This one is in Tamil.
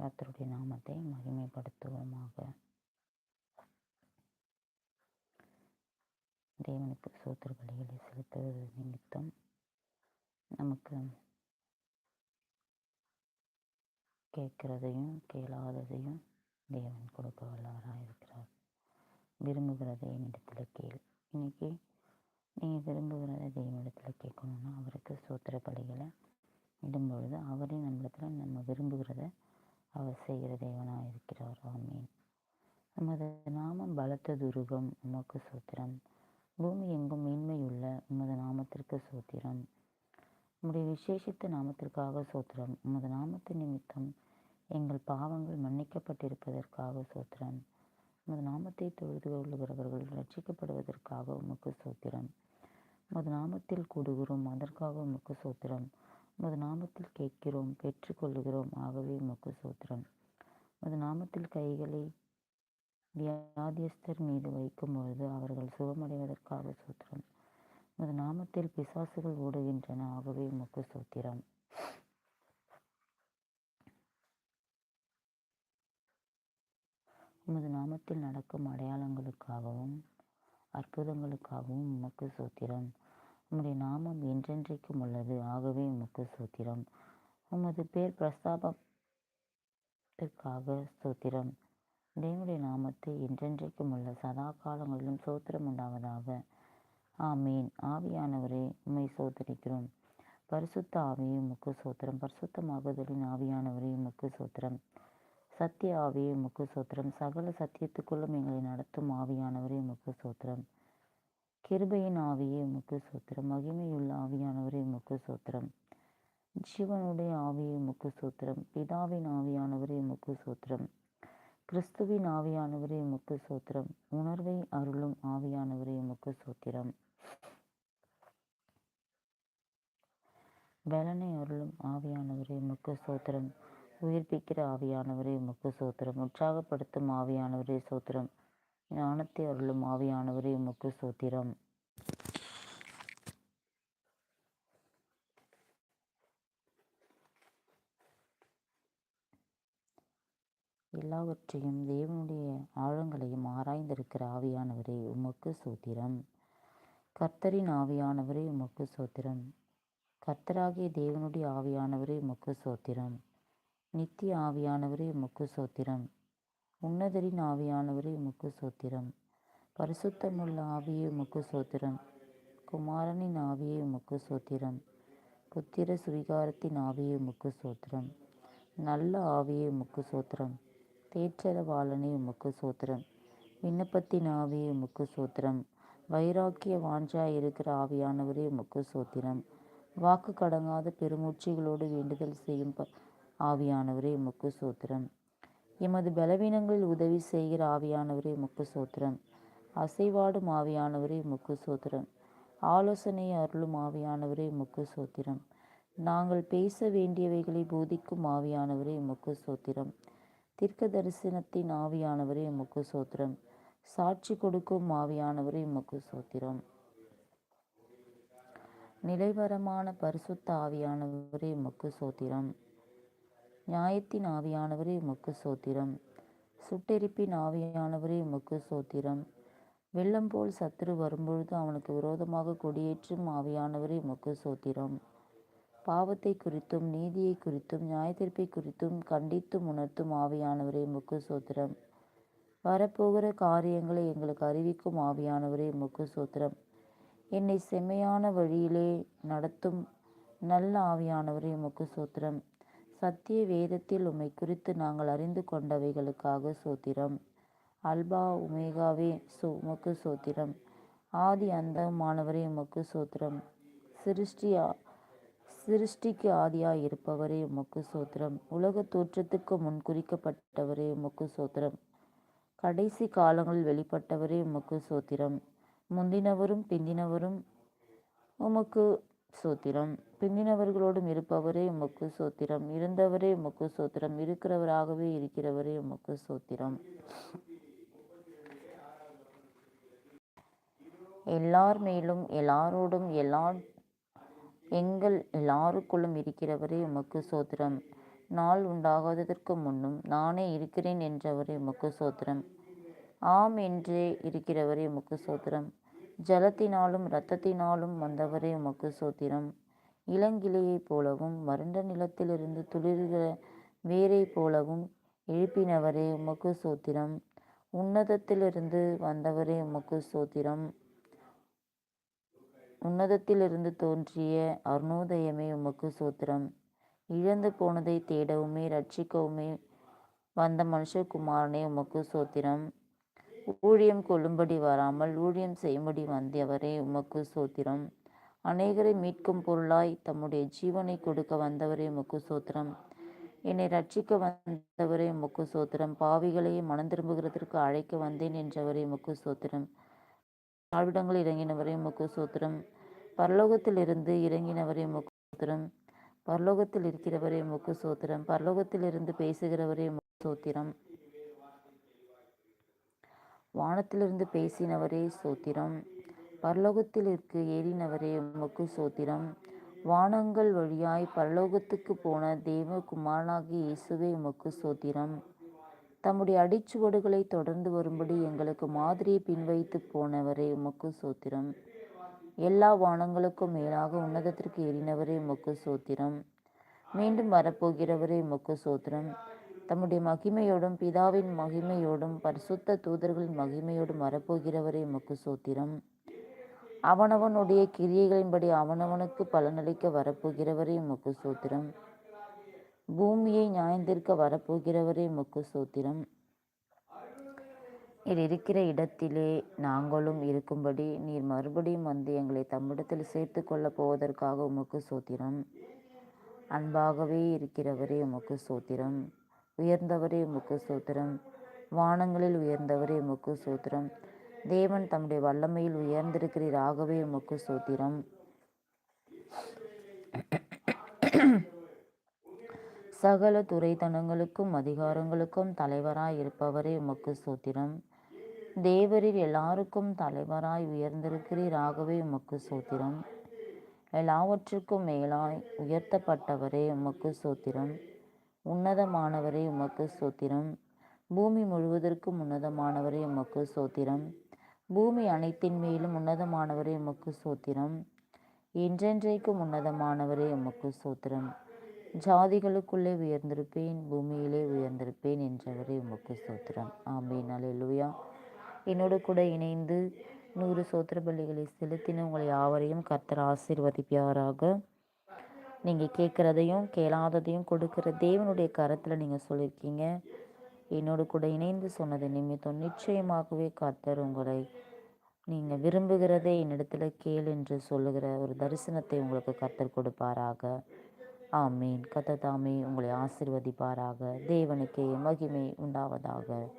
கர்த்தருடைய நாமத்தை மகிமைப்படுத்துவோமாக. தேவனுக்கு சூத்திர பலிகளை செலுத்துவது நிமித்தம் நமக்கு கேட்கிறதையும் கேளாததையும் தேவன் கொடுக்க வல்லவராக இருக்கிறார். விரும்புகிறதை என்னிடத்தில் கேள். இன்னைக்கு நீங்கள் விரும்புகிறத தேவனிடத்தில் கேட்கணுன்னா அவருக்கு சூத்திர பலிகளை இடும்பொழுது அவரே நம்மளத்தில் நம்ம விரும்புகிறத அவர் செய்கிற தேவனாக இருக்கிறார் ஆமீன். நமது நாமம் பலத்த துருகம் உமக்கு சூத்திரம். பூமி எங்கும் மேன்மையுள்ள உமது நாமத்திற்கு சூத்திரம். உம்முடைய விசேஷித்த நாமத்திற்காக சோத்திரம். உமது நாமத்து நிமித்தம் எங்கள் பாவங்கள் மன்னிக்கப்பட்டிருப்பதற்காக சோத்திரம். உமது நாமத்தை தொழுது கொள்ளுகிறவர்கள் ரட்சிக்கப்படுவதற்காக உமக்கு சோத்திரம். உமது நாமத்தில் கூடுகிறோம் அதற்காக உமக்கு சோத்திரம். உமது நாமத்தில் கேட்கிறோம் பெற்றுக்கொள்ளுகிறோம் ஆகவே உமக்கு சோத்திரம். உமது நாமத்தில் கைகளை வியாதியஸ்தர் மீது வைக்கும் பொழுது அவர்கள் சுகமடைவதற்காக சோத்திரம். உமது நாமத்தில் பிசாசுகள் ஓடுகின்றன. ஆகவே உமக்கு சோத்திரம். உமது நாமத்தில் நடக்கும் அடையாளங்களுக்காகவும் அற்புதங்களுக்காகவும் உமக்கு சோத்திரம். உம்முடைய நாமம் என்றென்றைக்கும் உள்ளது. ஆகவே உமக்கு சூத்திரம் உமது பேர் பிரஸ்தாபத்திற்காக சூத்திரம் தேவனுடைய நாமத்தை என்றென்றைக்கும் உள்ள சதா காலங்களிலும் சோத்திரம் உண்டாவதாக. ஆமீன். ஆவியானவரே உம்மை சோதரிக்கிறோம் பரிசுத்த ஆவியை உமக்கு சோத்திரம் பரிசுத்தமாகுதலின் ஆவியானவரே உமக்கு சோத்திரம் சத்திய ஆவியை உமக்கு சோத்திரம் சகல சத்தியத்துக்குள்ளும் எங்களை நடத்தும் ஆவியானவரே உமக்கு சோத்திரம் கிருபையின் ஆவியே உமக்கு சோத்திரம். மகிமையுள்ள ஆவியானவரே உமக்கு சோத்திரம். ஜீவனுடைய ஆவியை உமக்கு சோத்திரம். பிதாவின் ஆவியானவரே உமக்கு சோத்திரம். கிறிஸ்துவின் ஆவியானவரே உமக்கு சோத்திரம். உணர்வை அருளும் ஆவியானவரே உமக்கு சோத்திரம். பலனை அருளும் ஆவியானவரே உமக்கு சோத்திரம். உயிர்ப்பிக்கிற ஆவியானவரே உமக்கு சோத்திரம். உற்சாகப்படுத்தும் ஆவியானவரே சோத்திரம். ஞானத்தை அருளும் ஆவியானவரே உமக்கு சோத்திரம். எல்லாவற்றையும் தேவனுடைய ஆழங்களையும் ஆராய்ந்திருக்கிற ஆவியானவரே உமக்கு சோத்திரம். கர்த்தரின் ஆவியானவரே உமக்கு சோத்திரம். கர்த்தராகிய தேவனுடைய ஆவியானவரே உமக்கு சோத்திரம். நித்திய ஆவியானவரே உமக்கு சோத்திரம். உன்னதரின் ஆவியானவரே உமக்கு சோத்திரம். பரிசுத்தமுள்ள ஆவியே உமக்கு சோத்திரம். குமாரனின் ஆவியே உமக்கு சோத்திரம். புத்திர சுவிகாரத்தின் ஆவியே உமக்கு சோத்திரம். நல்ல ஆவியே உமக்கு சோத்திரம். தேற்றரவாளனே உமக்கு சோத்திரம். விண்ணப்பத்தின் ஆவி உமக்கு சோத்திரம். வைராக்கிய வாஞ்சாய் இருக்கிற ஆவியானவரே உமக்கு சோத்திரம். வாக்கு கடங்காத பெருமூச்சிகளோடு வேண்டுதல் செய்யும் ஆவியானவரே உமக்கு சோத்திரம். எமது பலவீனங்களில் உதவி செய்கிற ஆவியானவரே முக்கு சோத்திரம். அசைவாடும் ஆவியானவரே முக்கு சோத்திரம். ஆலோசனை அருளும் ஆவியானவரே முக்கு சோத்திரம். நாங்கள் பேச வேண்டியவைகளை போதிக்கும் ஆவியானவரே முக்கு சோத்திரம். தீர்க்க தரிசனத்தின் ஆவியானவரே முக்கு சோத்திரம் சாட்சி கொடுக்கும் ஆவியானவரே முக்கு சோத்திரம் நிலைவரமான பரிசுத்த ஆவியானவரே முக்கு சோத்திரம் நியாயத்தின் ஆவியானவரே உமக்கு சோத்திரம் சுட்டெரிப்பின் ஆவியானவரே உமக்கு சோத்திரம் வெள்ளம் போல் சத்துரு வரும்பொழுது அவனுக்கு விரோதமாக கொடியேற்றும் ஆவியானவரே உமக்கு சோத்திரம் பாவத்தை குறித்தும் நீதியை குறித்தும் நியாயத்தீர்ப்பை குறித்தும் கண்டித்தும் உணர்த்தும் ஆவியானவரே முக்கு சோத்திரம் வரப்போகிற காரியங்களை எங்களுக்கு அறிவிக்கும் ஆவியானவரே முக்கு சோத்திரம் என்னை செம்மையான வழியிலே நடத்தும் நல்ல ஆவியானவரே முக்கு சோத்திரம் சத்திய வேதத்தில் உம்மை குறித்து நாங்கள் அறிந்து கொண்டவைகளுக்காக சோத்திரம். அல்பா உமேகாவே சோ உமக்கு சோத்திரம் ஆதி அந்தமானவரே உமக்கு சோத்திரம் சிருஷ்டியா சிருஷ்டிக்கு ஆதியாய் இருப்பவரே உமக்கு சோத்திரம் உலக தோற்றத்துக்கு முன் குறிக்கப்பட்டவரே உமக்கு சோத்திரம் கடைசி காலங்களில் வெளிப்பட்டவரே உமக்கு சோத்திரம் முந்தினவரும் பிந்தினவரும் உமக்கு சோத்திரம் பிந்தினவர்களோடும் இருப்பவரே உமக்கு சோத்திரம் இருந்தவரே உமக்கு சோத்திரம் இருக்கிறவராகவே இருக்கிறவரே உமக்கு சோத்திரம் எல்லார் மேலும் எல்லாரோடும் எல்லா எங்கள் எல்லாருக்குள்ளும் இருக்கிறவரே உமக்கு சோத்திரம். நாள் உண்டாகாததற்கு முன்னும் நானே இருக்கிறேன் என்றவரே உமக்கு சோத்திரம். ஆம் என்றே இருக்கிறவரே உமக்கு சோத்திரம். ஜலத்தினாலும் இரத்தத்தினாலும் வந்தவரே உமக்கு சோத்திரம். இளங்கிளையைப் போலவும் வறண்ட நிலத்திலிருந்து துளிர்கிற வேரைப் போலவும் எழுப்பினவரே உமக்கு சோத்திரம். உன்னதத்திலிருந்து வந்தவரே உமக்கு சோத்திரம். உன்னதத்திலிருந்து தோன்றிய அருணோதயமே உமக்கு சோத்திரம். இழந்து போனதை தேடவுமே ரட்சிக்கவுமே வந்த மனுஷகுமாரனே உமக்கு சோத்திரம். ஊழியம் கொள்ளும்படி வராமல் ஊழியம் செய்யும்படி வந்தவரே உமக்கு சோத்திரம். அநேகரை மீட்கும் பொருளாய் தம்முடைய ஜீவனை கொடுக்க வந்தவரே உமக்கு சோத்திரம். என்னை ரட்சிக்க வந்தவரே உமக்கு சோத்திரம். பாவிகளையே மனம் திரும்புகிறதற்கு அழைக்க வந்தேன் என்றவரே உமக்கு சோத்திரம். ஆழ்விடங்கள் இறங்கினவரே முக்கு சோத்திரம். பரலோகத்தில் இருந்து இறங்கினவரே முக்கு சூத்திரம். பரலோகத்தில் இருக்கிறவரே முக்கு சோத்திரம். பரலோகத்தில் இருந்து பேசுகிறவரே முக்கு சூத்திரம். வானத்திலிருந்து பேசினவரே சோத்திரம். பரலோகத்தில் இருக்க ஏறினவரே உமக்கு சோத்திரம். வானங்கள் வழியாய் பரலோகத்துக்கு போன தேவ குமாரனாகிய இயேசுவே உமக்கு சோத்திரம். தம்முடைய அடிச்சுவடுகளை தொடர்ந்து வரும்படி எங்களுக்கு மாதிரியை பின்வைத்து போனவரே உமக்கு சோத்திரம். எல்லா வானங்களுக்கும் மேலாக உன்னதத்திற்கு ஏறினவரே உமக்கு சோத்திரம். மீண்டும் வரப்போகிறவரே உமக்கு சோத்திரம். தம்முடைய மகிமையோடும் பிதாவின் மகிமையோடும் பரிசுத்த தூதர்களின் மகிமையோடும் வரப்போகிறவரே உமக்கு சோத்திரம். அவனவனுடைய கிரியைகளின்படி அவனவனுக்கு பலனளிக்க வரப்போகிறவரே உமக்கு சோத்திரம். பூமியை நியாயந்திருக்க வரப்போகிறவரே முக்கு சூத்திரம் நீர் இருக்கிற இடத்திலே நாங்களும் இருக்கும்படி நீர் மறுபடியும் வந்து எங்களை தம்மிடத்தில் சேர்த்து கொள்ளப் போவதற்காக உமக்கு சோத்திரம் அன்பாகவே இருக்கிறவரே உமக்கு சோத்திரம் உயர்ந்தவரே உமக்கு சோத்திரம் வானங்களில் உயர்ந்தவரே உமக்கு சோத்திரம் தேவன் தம்முடைய வல்லமையில் உயர்ந்திருக்கிறீர் ஆகவே உமக்கு சோத்திரம் சகல துறைத்தனங்களுக்கும் அதிகாரங்களுக்கும் தலைவராய் இருப்பவரே உமக்கு சோத்திரம். தேவரில் எல்லாருக்கும் தலைவராய் உயர்ந்திருக்கிறீர் ஆகவே உமக்கு சோத்திரம். எல்லாவற்றுக்கும் மேலாய் உயர்த்தப்பட்டவரே உமக்கு சோத்திரம். உன்னதமானவரே உமக்கு சோத்திரம். பூமி முழுவதற்கும் உன்னதமானவரே உமக்கு சோத்திரம். பூமி அனைத்தின் மேலும் உன்னதமானவரே உமக்கு சோத்திரம். என்றென்றைக்கும் உன்னதமானவரே உமக்கு சோத்திரம். ஜாதிகளுக்குள்ளே உயர்ந்திருப்பேன் பூமியிலே உயர்ந்திருப்பேன் என்றவரே உமக்கு சோத்திரம் ஆமேன். அலையிலுயா என்னோடு கூட இணைந்து நூறு சோத்திர பள்ளிகளை செலுத்தின உங்களை யாவரையும் கர்த்தர் ஆசீர்வதிப்பாராக. நீங்கள் கேட்குறதையும் கேளாததையும் கொடுக்குற தேவனுடைய கரத்தில் நீங்கள் சொல்லியிருக்கீங்க என்னோடு கூட இணைந்து சொன்னது நிமித்தம் நிச்சயமாகவே கர்த்தர் உங்களை நீங்கள் விரும்புகிறதே என்னிடத்துல கேள் என்று சொல்லுகிற ஒரு தரிசனத்தை உங்களுக்கு கர்த்தர் கொடுப்பாராக. ஆமீன். கத்த தாமே உங்களை ஆசிர்வதிப்பாராக. தேவனுக்கே மகிமை உண்டாவதாக.